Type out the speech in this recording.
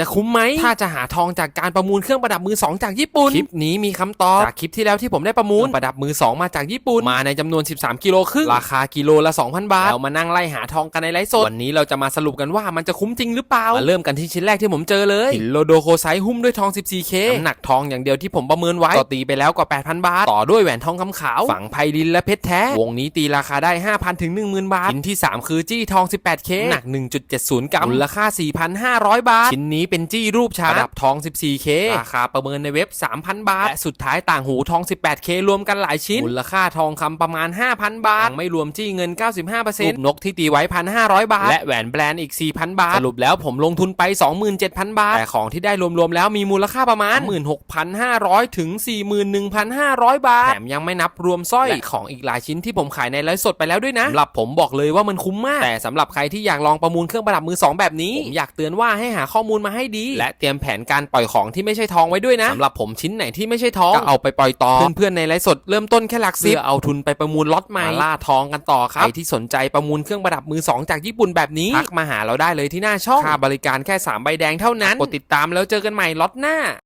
จะคุ้มไหมถ้าจะหาทองจากการประมูลเครื่องประดับมือสองจากญี่ปุ่นคลิปนี้มีคำตอบจากคลิปที่แล้วที่ผมได้ประมูลเครื่องประดับมือสองมาจากญี่ปุ่นมาในจำนวน 13 กิโลครึ่งราคากิโลละ 2,000 บาทแล้วมานั่งไล่หาทองกันในไลฟ์สดวันนี้เราจะมาสรุปกันว่ามันจะคุ้มจริงหรือเปล่ามาเริ่มกันที่ชิ้นแรกที่ผมเจอเลยหินโลโดโคไซต์หุ้มด้วยทอง 14K น้ำหนักทองอย่างเดียวที่ผมประเมินไว้ก็ตีไปแล้วกว่า 8,000 บาท ต่อด้วยแหวนทองคำขาวฝังไพลินและเพชรแท้ วงนี้ตีราคาได้ 5,000 ถึง 10,000 บาทชิ้นที่ 3 คือจี้ทอง 18K หนัก 1.70 กรัมมูลค่า 4,500 บาท ชิ้นนี้เป็นจี้รูปชาประดับทอง 14K ราคาประเมินในเว็บ 3,000 บาท และสุดท้ายต่างหูทอง 18K รวมกันหลายชิ้นมูลค่าทองคำประมาณ 5,000 บาทยังไม่รวมจี้เงิน 95%รูปนกที่ตีไว้ 1,500 บาท และแหวนแบรนด์อีก 4,000 บาท สรุปแล้วผมลงทุนไป 27,000 บาท แต่ของที่ได้รวมๆแล้วมีมูลค่าประมาณ 16,500 ถึง 41,500 บาทแถมยังไม่นับรวมสร้อยและของอีกหลายชิ้นที่ผมขายในไลฟ์สดไปแล้วด้วยนะสำหรับผมบอกเลยว่ามันคุ้มมาก แต่สำหรับใครที่อยากลองประมูลเครื่องประดับมือสองแบบนี้ผมอยากเตือนว่าให้หาข้อมูลมาให้ดี และเตรียมแผนการปล่อยของที่ไม่ใช่ทองไว้ด้วยนะสำหรับผมชิ้นไหนที่ไม่ใช่ทองก็เอาไปปล่อยต่อเพื่อนๆในไลฟ์สดเริ่มต้นแค่หลักสิบเพื่อเอาทุนไปประมูลล็อตใหม่มาล่าทองกันต่อครับใครที่สนใจประมูลเครื่องประดับมือสองจากญี่ปุ่นแบบนี้ทักมาหาเราได้เลยที่หน้าช่องค่าบริการแค่สามใบแดงเท่านั้นกดติดตามแล้วเจอกันใหม่ล็อตหน้า